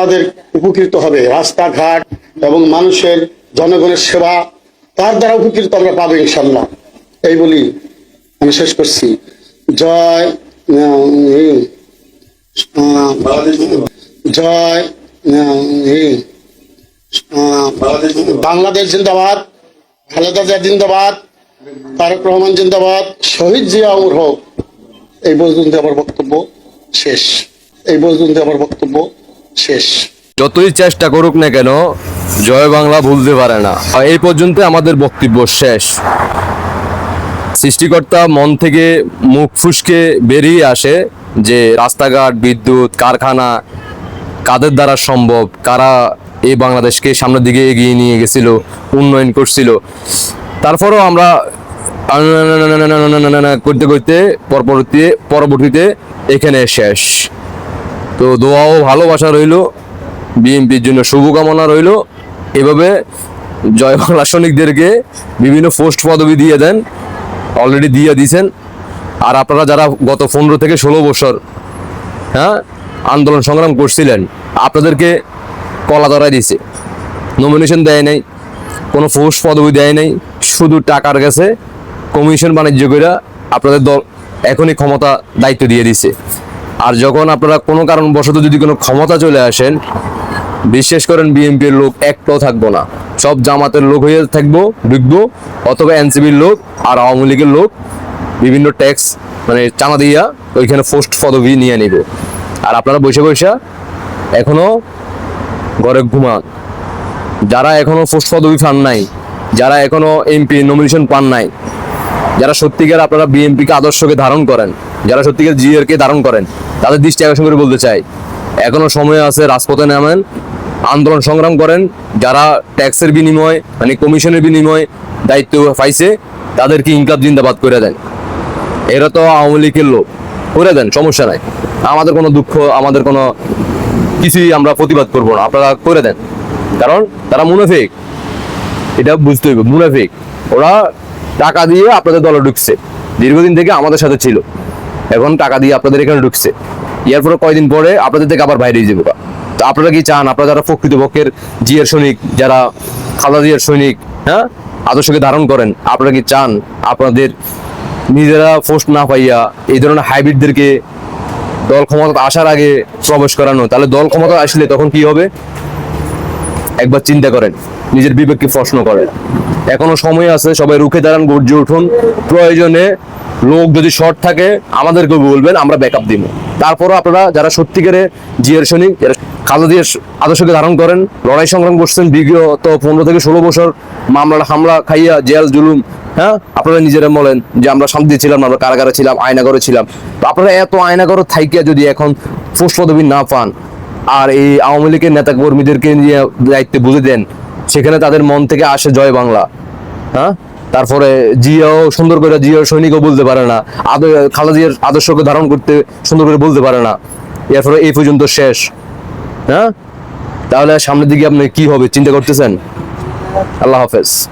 আমাদের উপকৃত হবে। রাস্তাঘাট এবং মানুষের জনগণের সেবা, তার দ্বারা উপকৃত আমরা পাবো ইনশাল্লাহ এই বলি আমি শেষ করছি। জয় জয় বাংলাদেশ জিন্দাবাদ, খালেদা জিয়া জিন্দাবাদ, তারেক রহমান জিন্দাবাদ, শহীদ জিয়া অমর হোক। এই পর্যন্ত আমার বক্তব্য শেষ। এই পর্যন্ত আমার বক্তব্য শেষ। যতই চেষ্টা করুক না কেন, জয় বাংলা ভুলতে পারে না। এই পর্যন্ত আমাদের বক্তব্য শেষ। সৃষ্টিকর্তা মন থেকে মুখ ফুসকে বেরিয়ে আসে যে রাস্তাঘাট, বিদ্যুৎ, কারখানা কাদের দ্বারা সম্ভব, কারা এই বাংলাদেশকে সামনের দিকে এগিয়ে নিয়ে গেছিল, উন্নয়ন করছিল। তারপরেও আমরা করতে করতে পরবর্তীতে পরবর্তীতে এখানে শেষ। তো দোয়া ও ভালোবাসা রইল, বিএনপির জন্য শুভকামনা রইল। এভাবে জয় বাংলা বিভিন্ন পোস্ট পদবি দিয়ে দেন অলরেডি দিয়ে দিয়েছেন আর আপনারা যারা গত পনেরো থেকে ষোলো বছর হ্যাঁ আন্দোলন সংগ্রাম করছিলেন, আপনাদেরকে কলা ধরাই দিছে নমিনেশন দেয় নাই, কোনো পোস্ট পদবি দেয় নাই, শুধু টাকার কাছে কমিশন বাণিজ্য করে আপনাদের দল এখনই ক্ষমতা দায়িত্ব দিয়ে দিছে আর যখন আপনারা কোনো কারণবশত যদি কোনো ক্ষমতা চলে আসেন বিশ্বাস করেন বিএনপির লোক একটাও থাকব না। সব জামাতের লোক হয়ে থাকব, ঢুকবো, অথবা এনসিবির লোক আর আওয়ামী লীগের লোক, বিভিন্ন ট্যাক্স মানে চানা দিয়া ওইখানে পোস্ট পদবি নিয়ে নিব। আর আপনারা বসে বসে এখনও ঘরে ঘুমান। যারা এখনও পোস্ট পদবি পান নাই, যারা এখনও এমপি নমিনেশন পান নাই, যারা সত্যিকার আপনারা বিএনপিকে আদর্শকে ধারণ করেন যারা সত্যিকার জিএর কে ধারণ করেন, তাদের দৃষ্টি আকর্ষণ করে বলতে চাই, এখনও সময় আছে রাজপথে নামেন, আন্দোলন সংগ্রাম করেন, যারা ট্যাক্সের বিনিময় মানে কমিশনের বিনিময় দায়িত্ব পাইছে, তাদেরকে ইনকাম জিন্দাবাদ করে দেন। এরা তো আওয়ামী লীগের লোক, করে দেন, সমস্যা নাই। আমাদের কোনো দুঃখ, আমাদের কোনো কিছুই আমরা প্রতিবাদ করব না, আপনারা করে দেন। কারণ তারা মুনাফিক। এটা বুঝতে হইবে মুনাফিক। ওরা টাকা দিয়ে আপনাদের দলে ঢুকছে। দীর্ঘদিন থেকে আমাদের সাথে ছিল। এখন টাকা দিয়ে আপনাদের এখানে ঢুকছে। এরপরে কয়দিন পরে আপনাদের থেকে আবার বাইরে যাব তো আপনারা কি চান? আপনারা যারা প্রকৃতপক্ষের জিয়ের সৈনিক, যারা খালেদা জিয়ার সৈনিক হ্যাঁ আদর্শকে ধারণ করেন, আপনারা কি চান আপনাদের নিজেরা পোস্ট না পাইয়া এই ধরনের হাইব্রিডদেরকে দল ক্ষমতা আসার আগে প্রবেশ করানো? তাহলে দল ক্ষমতা আসলে তখন কি হবে? একবার চিন্তা করেন, নিজের বিবেককে প্রশ্ন করেন। এখনও সময় আছে, সবাই রুখে দাঁড়ান, গর্জে উঠুন। প্রয়োজনে লোক যদি শর্ট থাকে আমাদেরকে বলবেন, আমরা ব্যাকআপ দিব। তারপরও আপনারা যারা সত্যিকারে জিয়ার সৈনিক খালেদা জিয়ার আদর্শকে ধারণ করেন, লড়াই সংগ্রাম করছেন, বিগত পনেরো থেকে ষোলো বছর মামলা, হামলা, খাইয়া, জেল, জুলুম হ্যাঁ? আপনারা নিজেরা বলেন যে আমরা শান্তি ছিলাম, আমরা কারাগারে ছিলাম আয়নাগরে ছিলাম। তো আপনারা এত আয়নাগর থাইকিয়া যদি এখন পোস্ট পদবি না পান আর এই আওয়ামী লীগের নেতা কর্মীদেরকে নিয়ে দায়িত্ব বুঝে দেন। সেখানে তাদের মন থেকে আসে জয় বাংলা। হ্যাঁ? তারপরে জিয়াও সুন্দর করে জিয়ার সৈনিকও বলতে পারে না। খালা জিয়ার আদর্শকে ধারণ করতে সুন্দর করে বলতে পারে না। এরপরে এই পর্যন্ত শেষ। হ্যাঁ? তাহলে সামনের দিকে আপনি কি হবে? চিন্তা করতেছেন? আল্লাহ হাফেজ।